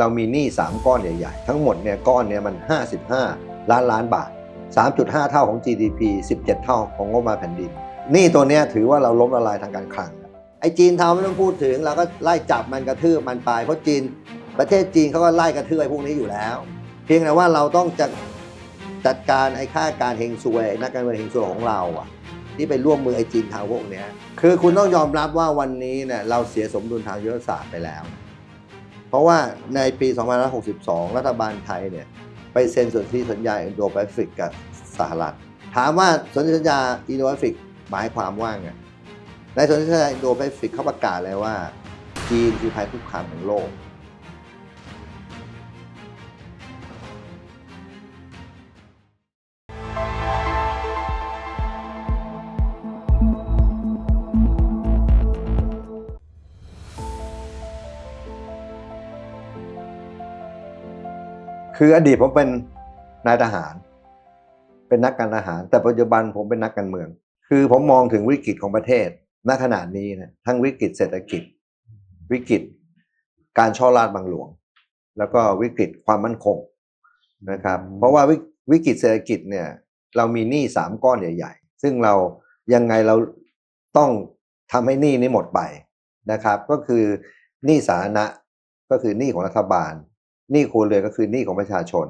เรามีหนี้3 ก้อนใหญ่ๆ ทั้งหมดเนี่ยก้อนเนี่ยมัน 55 ล้านล้านบาท 3.5 เท่าของ GDP 17 เท่าของงบมาแผ่นดินหนี้ตัวเนี้ยถือว่าเราล้มละลายทางการคลังไอ้จีนทำไม่ต้องพูดถึงเราก็ไล่จับมันกระทืบมันไปเพราะจีนประเทศจีนเขาก็ไล่กระทืบไอ้พวกนี้อยู่แล้ว เพียงแต่ว่าเราต้องจัดจัดการไอ้ค่าการเฮงซวยนักการเมืองเฮงซวยของเราอะที่ไปร่วมมือไอ้จีนทางพวกเนี้ยคือคุณต้องยอมรับว่าวันนี้เนี่ยเราเสียสมดุลทางยุทธศาสตร์ไปแล้ว เพราะว่าในปี 2562 รัฐบาลไทยเนี่ยไปเซ็นสนธิสัญญาอินโดแปซิฟิกกับสหรัฐ ถามว่าสนธิสัญญาอินโดแปซิฟิกหมายความว่าไง ในสนธิสัญญาอินโดแปซิฟิกเขาประกาศเลยว่าจีนคือภัยคุกคามของโลก คืออดีตผมเป็นนายทหาร เป็นนักการทหาร แต่ปัจจุบันผมเป็นนักการเมือง คือผมมองถึงวิกฤตของประเทศณขณะนี้นะทั้งวิกฤตเศรษฐกิจ วิกฤตการช่อราดบังหลวง แล้วก็วิกฤตความมั่นคงนะครับ เพราะว่าวิวิกฤตเศรษฐกิจเนี่ย เรามีหนี้สามก้อนใหญ่ ๆ ซึ่งเรายังไงเราต้องทำให้หนี้นี้หมดไปนะครับ ก็คือหนี้สาธารณะก็คือหนี้ของรัฐบาล หนี้ครัวเรือนก็คือหนี้ของประชาชน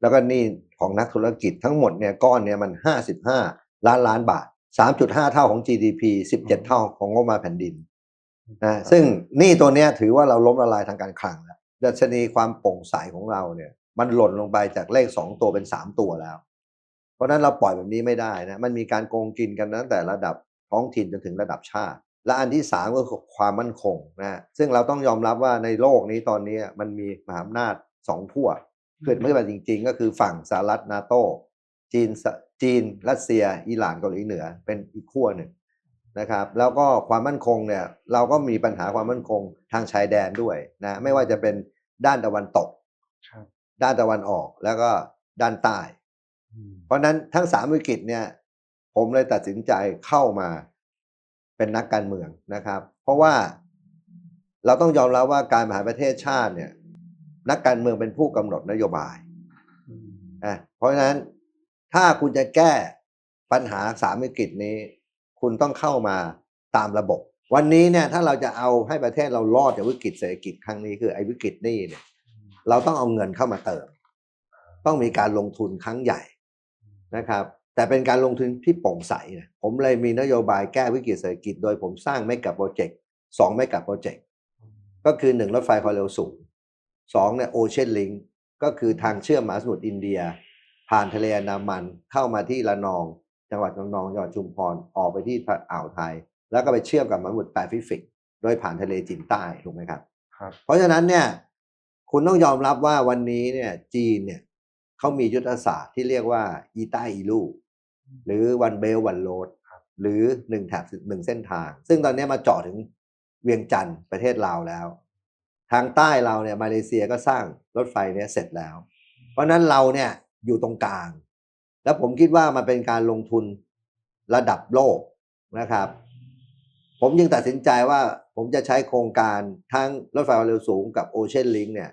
แล้วก็หนี้ของนักธุรกิจทั้งหมดเนี่ยก้อนเนี่ยมัน 55 ล้านล้านบาท 3.5 เท่าของ GDP 17 เท่าของงบประมาณแผ่นดินนะซึ่งหนี้ตัวเนี้ยถือว่าเราล้มละลายทางการคลังแล้วดัชนีความโปร่งใสของเราเนี่ย มันหล่นลงไปจากเลข 2 ตัวเป็น 3 ตัวแล้ว เพราะฉะนั้นเราปล่อยแบบนี้ไม่ได้นะมันมีการโกงกินกันตั้งแต่ระดับท้องถิ่นจนถึงระดับชาติ และอันที่สามก็คือความมั่นคงนะซึ่งเราต้องยอมรับว่าในโลกนี้ตอนนี้มันมีมหาอำนาจสองขั้วเกิดขึ้นมาจริง ๆ ก็คือฝั่งสหรัฐนาโตจีนสจีน รัสเซีย อิหร่านเกาหลีเหนือเป็นอีกขั้วหนึ่งนะครับ แล้วก็ความมั่นคงเนี่ยเราก็มีปัญหาความมั่นคงทางชายแดนด้วยนะไม่ว่าจะเป็นด้านตะวันตกครับด้านตะวันออกแล้วก็ด้านใต้อืมเพราะฉะนั้นทั้งสามวิกฤตเนี่ย ผมเลยตัดสินใจเข้ามา เป็นนักการเมืองนะครับ เพราะว่าเราต้องยอมรับว่าการบริหารประเทศชาติเนี่ย นักการเมืองเป็นผู้กำหนดนโยบายอืมอะเพราะฉะนั้นถ้าคุณจะแก้ปัญหาสามวิกฤตนี้ คุณต้องเข้ามาตามระบบ วันนี้เนี่ยถ้าเราจะเอาให้ประเทศเรารอดจากวิกฤตเศรษฐกิจครั้งนี้คือไอ้วิกฤตหนี้เนี่ย เราต้องเอาเงินเข้ามาเติม ต้องมีการลงทุนครั้งใหญ่นะครับ แต่เป็นการลงทุนที่โปร่งใสนะผมเลยมีนโยบายแก้วิกฤตเศรษฐกิจโดยผมสร้างไม่กับโปรเจกต์สองไม่กับโปรเจกต์ก็คือหนึ่งรถไฟความเร็วสูงสองเนี่ยโอเชียนลิงก็คือทางเชื่อมมหาสมุทรอินเดีย ผ่านทะเลอันดามันเข้ามาที่ระนอง จังหวัดระนองจังหวัดชุมพรออกไปที่อ่าวไทย แล้วก็ไปเชื่อมกับมหาสมุทรแปซิฟิก โดยผ่านทะเลจีนใต้ถูกไหมครับครับเพราะฉะนั้นเนี่ยคุณต้องยอมรับว่าวันนี้เนี่ยจีนเนี่ยเขามียุทธศาสตร์ที่เรียกว่าอีใต้อีลู หรือวันเบลวันโรดหรือหนึ่งแถบหนึ่งเส้นทาง ซึ่งตอนนี้มาเจาะถึงเวียงจันทร์ประเทศลาวแล้ว ทางใต้เราเนี่ยมาเลเซียก็สร้างรถไฟเนี่ยเสร็จแล้ว เพราะฉะนั้นเราเนี่ยอยู่ตรงกลาง แล้วผมคิดว่ามันเป็นการลงทุนระดับโลกนะครับ ผมจึงตัดสินใจว่าผมจะใช้โครงการทั้งรถไฟความเร็วสูงกับโอเชียนลิงเนี่ย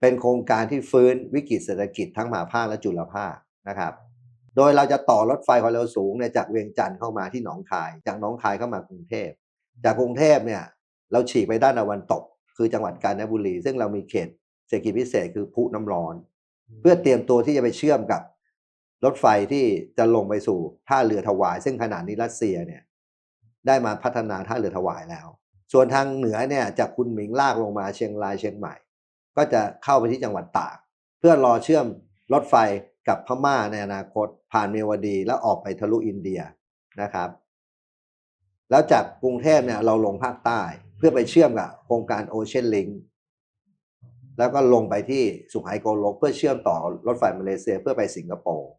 เป็นโครงการที่ฟื้นวิกฤตเศรษฐกิจทั้งมหาภาคและจุลภาคนะครับ โดยเราจะต่อรถไฟความเร็วสูงเนี่ยจากเวียงจันทร์เข้ามาที่หนองคาย จากหนองคายเข้ามากรุงเทพ จากกรุงเทพเนี่ยเราฉีกไปด้านตะวันตก คือจังหวัดกาญจนบุรี ซึ่งเรามีเขตเศรษฐกิจพิเศษคือพุน้ำร้อน เพื่อเตรียมตัวที่จะไปเชื่อมกับรถไฟที่จะลงไปสู่ท่าเรือถวาย ซึ่งขณะนี้รัสเซียเนี่ยได้มาพัฒนาท่าเรือถวายแล้ว ส่วนทางเหนือเนี่ยจากคุณหมิงลากลงมาเชียงรายเชียงใหม่ ก็จะเข้าไปที่จังหวัดตาก เพื่อรอเชื่อมรถไฟ กับพม่าในอนาคตผ่านเมียวดีแล้วออกไปทะลุอินเดียนะครับ แล้วจากกรุงเทพเนี่ยเราลงภาคใต้เพื่อไปเชื่อมกับโครงการโอเชียนลิงแล้วก็ลงไปที่สุไหงโกลกเพื่อเชื่อมต่อรถไฟมาเลเซียเพื่อไปสิงคโปร์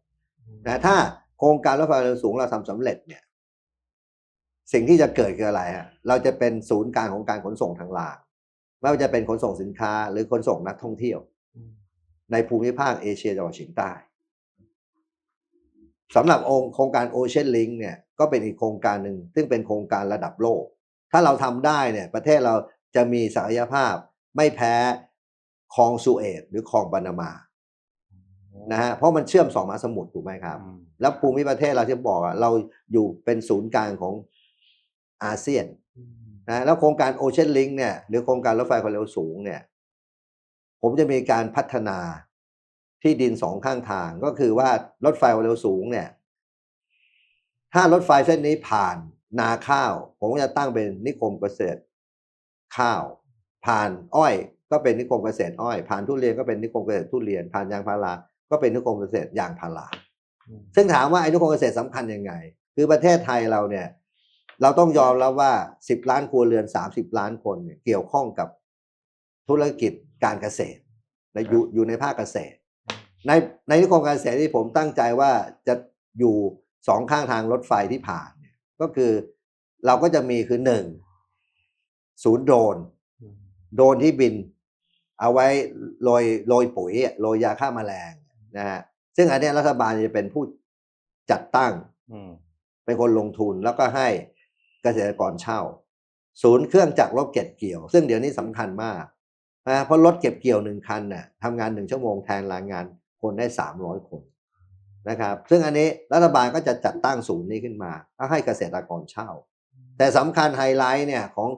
นะถ้าโครงการรถไฟความเร็วสูงเราทำสำเร็จเนี่ย สิ่งที่จะเกิดคืออะไรฮะเราจะเป็นศูนย์กลางของการขนส่งทางรางไม่ว่าจะเป็นขนส่งสินค้าหรือขนส่งนักท่องเที่ยว ในภูมิภาคเอเชียตะวันออกเฉียงใต้ สำหรับองค์โครงการโอเชียนลิงเนี่ยก็เป็นอีกโครงการหนึ่งซึ่งเป็นโครงการระดับโลก ถ้าเราทำได้เนี่ยประเทศเราจะมีศักยภาพไม่แพ้คลองสุเอตหรือคลองปานามานะฮะเพราะมันเชื่อมสองมหาสมุทรถูกไหมครับอืมแล้วภูมิประเทศเราที่บอกอะเราอยู่เป็นศูนย์กลางของอาเซียนนะแล้วโครงการโอเชียนลิงเนี่ยหรือโครงการรถไฟความเร็วสูงเนี่ย ผมจะมีการพัฒนา ที่ดินสองข้างทางก็คือว่ารถไฟความเร็วสูงเนี่ย ถ้ารถไฟเส้นนี้ผ่านนาข้าว ผมก็จะตั้งเป็นนิคมเกษตร ข้าว ผ่านอ้อยก็เป็นนิคมเกษตรอ้อย ผ่านทุเรียนก็เป็นนิคมเกษตรทุเรียน ผ่านยางพารา ก็เป็นนิคมเกษตรยางพารา ซึ่งถามว่าไอ้นิคมเกษตรสำคัญยังไง คือประเทศไทยเราเนี่ย เราต้องยอมรับว่า 10 ล้านครัวเรือน 30 ล้านคนเนี่ยเกี่ยวข้องกับธุรกิจการเกษตรในอยู่อยู่ในภาคเกษตร ในในนิคมการเกษตรที่ผมตั้งใจว่าจะอยู่สองข้างทางรถไฟที่ผ่านเนี่ยก็คือเราก็จะมีคือหนึ่งศูนย์โดรนโดรนที่บิน เอาไว้โรยโรยปุ๋ยอะโรยยาฆ่าแมลงนะฮะซึ่งอันเนี้ยรัฐบาลจะเป็นผู้จัดตั้งอืมเป็นคนลงทุนแล้วก็ให้เกษตรกรเช่า ศูนย์เครื่องจักรรถเก็บเกี่ยว ซึ่งเดี๋ยวนี้สำคัญมากนะเพราะรถเก็บเกี่ยวหนึ่งคันน่ะทำงานหนึ่งชั่วโมงแทนแรงงาน คนได้สามร้อยคนนะครับ ซึ่งอันนี้รัฐบาลก็จะจัดตั้งศูนย์นี้ขึ้นมาแล้วให้เกษตรกรเช่า แต่สำคัญไฮไลท์เนี่ยของ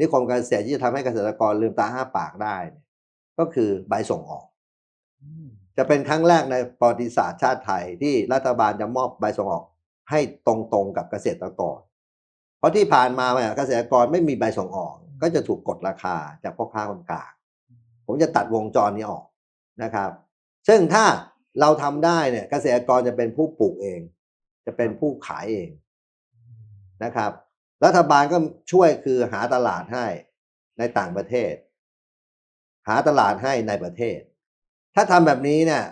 นิคมการเกษตรที่จะทำให้เกษตรกรลืมตาอ้าปากได้ ก็คือใบส่งออก จะเป็นครั้งแรกในประวัติศาสตร์ชาติไทยที่รัฐบาลจะมอบใบส่งออกให้ตรงๆกับเกษตรกร เพราะที่ผ่านมาเนี่ยเกษตรกรไม่มีใบส่งออก ก็จะถูกกดราคาจากพ่อค้าคนกลางผมจะตัดวงจรนี้ออกนะครับ ซึ่งถ้าเราทำได้เนี่ยเกษตรกรจะเป็นผู้ปลูกเอง จะเป็นผู้ขายเองนะครับ รัฐบาลก็ช่วยคือหาตลาดให้ในต่างประเทศ หาตลาดให้ในประเทศ ถ้าทำแบบนี้เนี่ย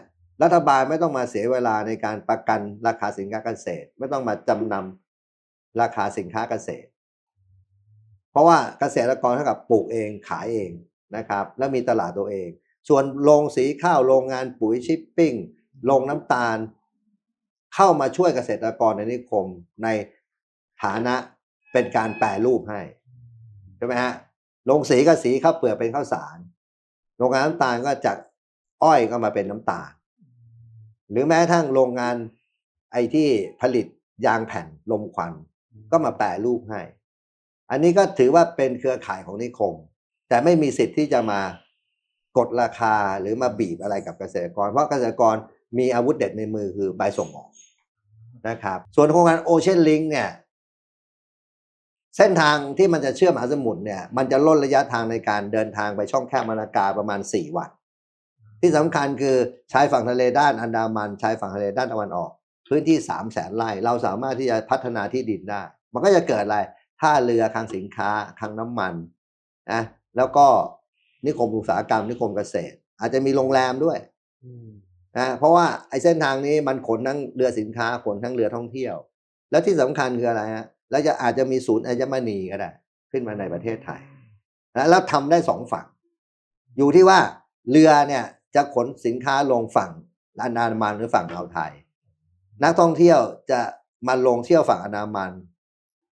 รัฐบาลไม่ต้องมาเสียเวลาในการประกันราคาสินค้าเกษตร ไม่ต้องมาจำนำราคาสินค้าเกษตร เพราะว่าเกษตรกรเท่ากับปลูกเองขายเองนะครับ แล้วมีตลาดตัวเอง ส่วนโรงสีข้าวโรงงานปุ๋ยชิปปิ้งโรงน้ำตาล เข้ามาช่วยเกษตรกรในนิคมในฐานะเป็นการแปรรูปให้ใช่ไหมฮะโรงสีก็สีข้าวเปลือกเป็นข้าวสารโรงงานน้ำตาลก็จากอ้อยก็มาเป็นน้ำตาล หรือแม้กระทั่งโรงงานไอที่ผลิตยางแผ่นลมควันก็มาแปรรูปให้ อันนี้ก็ถือว่าเป็นเครือข่ายของนิคม แต่ไม่มีสิทธิ์ที่จะมา กดราคาหรือมาบีบอะไรกับเกษตรกร เพราะเกษตรกรมีอาวุธเด็ดในมือคือใบส่งออกนะครับ ส่วนโครงการโอเชียนลิงเนี่ย เส้นทางที่มันจะเชื่อมหาสมุทรเนี่ย มันจะล่นระยะทางในการเดินทางไปช่องแคบมานากาประมาณ 4 วัน ที่สำคัญคือชายฝั่งทะเลด้านอันดามันชายฝั่งทะเลด้านตะวันออก พื้นที่ 3 0 0แสนไร่เราสามารถที่จะพัฒนาที่ดินได้ มันก็จะเกิดอะไรท่าเรือคลังสินค้าคลังน้ำมันนะแล้วก็ นิคมอุตสาหกรรมนิคมเกษตร อาจจะมีโรงแรมด้วยนะเพราะว่าไอ้เส้นทางนี้มันขนทั้งเรือสินค้าขนทั้งเรือท่องเที่ยว แล้วที่สำคัญคืออะไรฮะแล้วจะอาจจะมีศูนย์อัญมณีก็ได้ ขึ้นมาในประเทศไทยนะแล้วทำได้สองฝั่ง อยู่ที่ว่าเรือเนี่ยจะขนสินค้าลงฝั่งอันดามันหรือฝั่งอ่าวไทย นักท่องเที่ยวจะมาลงเที่ยวฝั่งอันดามัน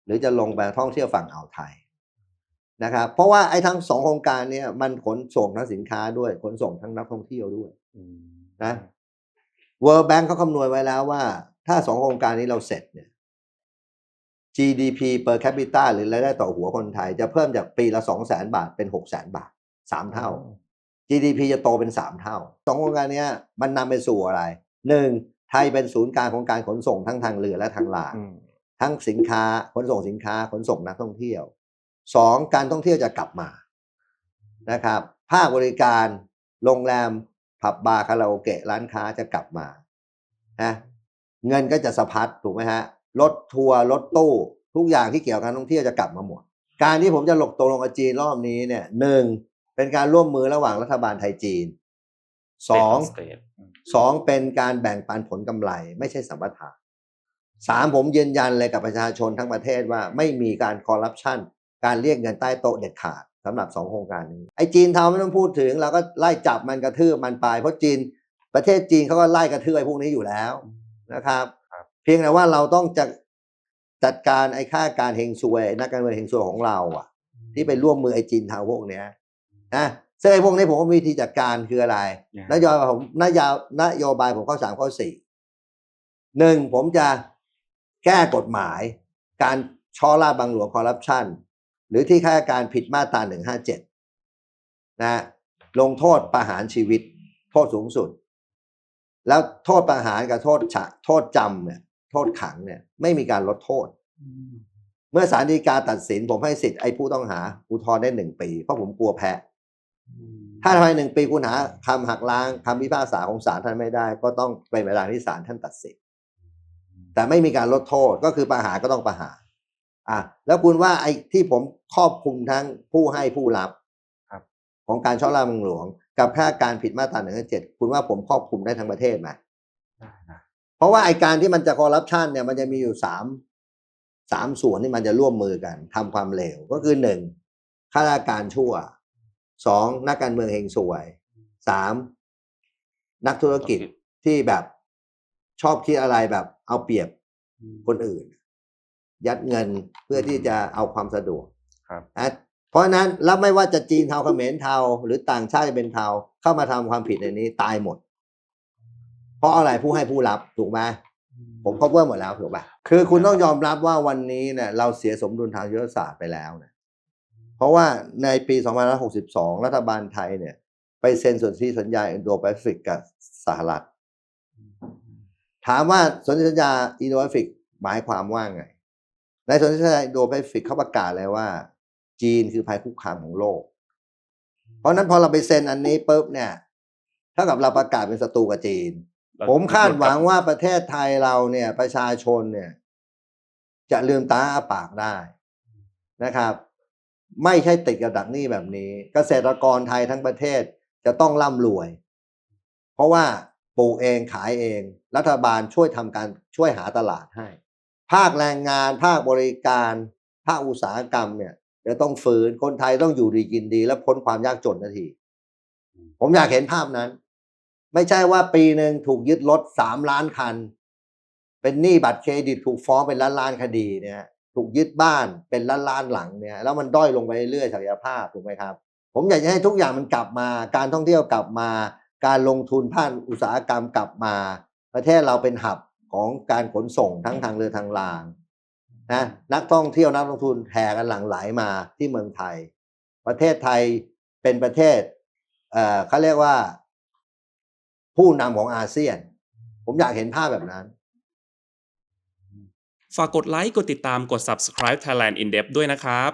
หรือจะลงไปท่องเที่ยวฝั่งอ่าวไทย นะครับเพราะว่าไอ้ทั้งสองโครงการเนี่ยมันขนส่งทั้งสินค้าด้วยขนส่งทั้งนักท่องเที่ยวด้วยนะ World Bank เขาคำนวณไว้แล้วว่า ถ้าสองโครงการนี้เราเสร็จเนี่ย GDP per capita หรือรายได้ต่อหัวคนไทย จะเพิ่มจากปีละสองแสนบาทเป็นหกแสนบาทสามเท่า GDP จะโตเป็นสามเท่าสองโครงการเนี้ยมันนำไปสู่อะไรหนึ่งไทยเป็นศูนย์กลางของการขนส่งทั้งทางเรือและทางรางทั้งสินค้าขนส่งสินค้าขนส่งนักท่องเที่ยว สองการท่องเที่ยวจะกลับมานะครับภาคบริการโรงแรมผับบาร์คาราโอเกะร้านค้าจะกลับมานะเงินก็จะสะพัดถูกไหมฮะรถทัวร์รถตู้ทุกอย่างที่เกี่ยวกับการท่องเที่ยวจะกลับมาหมด การที่ผมจะหลกตกลงกับจีนรอบนี้เนี่ยหนึ่งเป็นการร่วมมือระหว่างรัฐบาลไทยจีนสองสองเป็นการแบ่งปันผลกำไร ไม่ใช่สัมปทานสามผมยืนยันเลยกับประชาชนทั้งประเทศว่าไม่มีการคอร์รัปชัน การเรียกเงินใต้โต๊ะเด็ดขาดสำหรับสองโครงการนี้ไอ้จีนทำไม่ต้องพูดถึงเราก็ไล่จับมันกระทืบมันไป เพราะจีนประเทศจีนเขาก็ไล่กระทืบไอ้พวกนี้อยู่แล้วนะครับ เพียงแต่ว่าเราต้องจะจัดการไอ้ค่าการเฮงซวยนักการเมืองเฮงซวยของเราอะ ที่ไปร่วมมือไอ้จีนทางพวกเนี้ยนะซึ่งไอ้พวกนี้ผมก็มีวิธีจัดการคืออะไรเนี่ยนโยบายผมนโยบายนโยบายผมข้อสามข้อสี่หนึ่งผมจะแก้กฎหมาย การช่อราดบังหลวงคอร์รัปชัน หรือที่ข้าราชการผิดมาตราหนึ่งห้าเจ็ดนะลงโทษประหารชีวิต โทษสูงสุด แล้วโทษประหารกับโทษฉะโทษจำเนี่ยโทษขังเนี่ย ไม่มีการลดโทษ เมื่อศาลฎีกาตัดสินผมให้สิทธิ์ไอ้ผู้ต้องหาอุทธรณ์ได้หนึ่งปี เพราะผมกลัวแพ้ถ้าภายหนึ่งปีคุณหาคำหักล้างคำพิพากษาของศาลท่านไม่ได้ ก็ต้องไปเวลาที่ศาลท่านตัดสินแต่ไม่มีการลดโทษก็คือประหารก็ต้องประหาร อะแล้วคุณว่าไอ้ที่ผมครอบคลุมทั้งผู้ให้ผู้รับครับของการช่อราดบังหลวง กับค่าการผิดมาตราหนึ่งเจ็ดคุณว่าผมครอบคลุมได้ทั้งประเทศไหมได้นะเพราะว่าไอ้การที่มันจะคอร์รัปชันเนี่ยมันจะมีอยู่สามสามส่วนที่มันจะร่วมมือกันทำความเลวก็คือหนึ่งข้าราชการชั่วสองนักการเมืองเฮงสวยสามนักธุรกิจที่แบบชอบคิดอะไรแบบเอาเปรียบคนอื่น ยัดเงินเพื่อที่จะเอาความสะดวกครับนะเพราะฉะนั้นแล้วไม่ว่าจะจีนเทาเขมรเทาหรือต่างชาติจะเป็นเทาเข้ามาทำความผิดในนี้ตายหมด เพราะอะไรผู้ให้ผู้รับถูกไหมผมครอบเวอร์หมดแล้วถูกป่ะคือคุณต้องยอมรับว่าวันนี้เนี่ยเราเสียสมดุลทางยุทธศาสตร์ไปแล้วเนี่ยเพราะว่าในปี2562 รัฐบาลไทยเนี่ย ไปเซ็นสนธิสัญญาอินโดแปซิฟิกกับสหรัฐ ถามว่าสนธิสัญญาอินโดแปซิฟิกหมายความว่าไง ในสนธิสัญญาอินโดแปซิฟิกเขาประกาศเลยว่า จีนคือภัยคุกคามของโลก เพราะฉะนั้นพอเราไปเซ็นอันนี้ปุ๊บเนี่ยเท่ากับเราประกาศเป็นศัตรูกับจีน ผมคาดหวังว่าประเทศไทยเราเนี่ย ประชาชนเนี่ย จะลืมตาอ้าปากได้นะครับ ไม่ใช่ติดกับดักหนี้แบบนี้ เกษตรกรไทยทั้งประเทศจะต้องร่ำรวย เพราะว่าปลูกเองขายเอง รัฐบาลช่วยทำการช่วยหาตลาดให้ ภาคแรงงาน ภาคบริการ ภาคอุตสาหกรรมเนี่ยจะต้องฟื้นคนไทยต้องอยู่ดีกินดี และพ้นความยากจนนาที ผมอยากเห็นภาพนั้น ไม่ใช่ว่าปีหนึ่งถูกยึดรถสามล้านคัน เป็นหนี้บัตรเครดิตถูกฟ้องเป็นล้านล้านคดีเนี่ยถูกยึดบ้านเป็นล้านล้านหลังเนี่ยแล้วมันด้อยลงไปเรื่อยศักยภาพถูกไหมครับ ผมอยากจะให้ทุกอย่างมันกลับมา การท่องเที่ยวกลับมา การลงทุนภาคอุตสาหกรรมกลับมา ประเทศเราเป็นหับ ของการขนส่งทั้งทางเรือทางรางนะนักท่องเที่ยวนักลงทุนแห่กันหลั่งไหลมาที่เมืองไทย ประเทศไทยเป็นประเทศเอ่อเขาเรียกว่า ผู้นำของอาเซียน ผมอยากเห็นภาพแบบนั้น ฝากกดไลค์ กดติดตามกด subscribe Thailand in Depth ด้วยนะครับ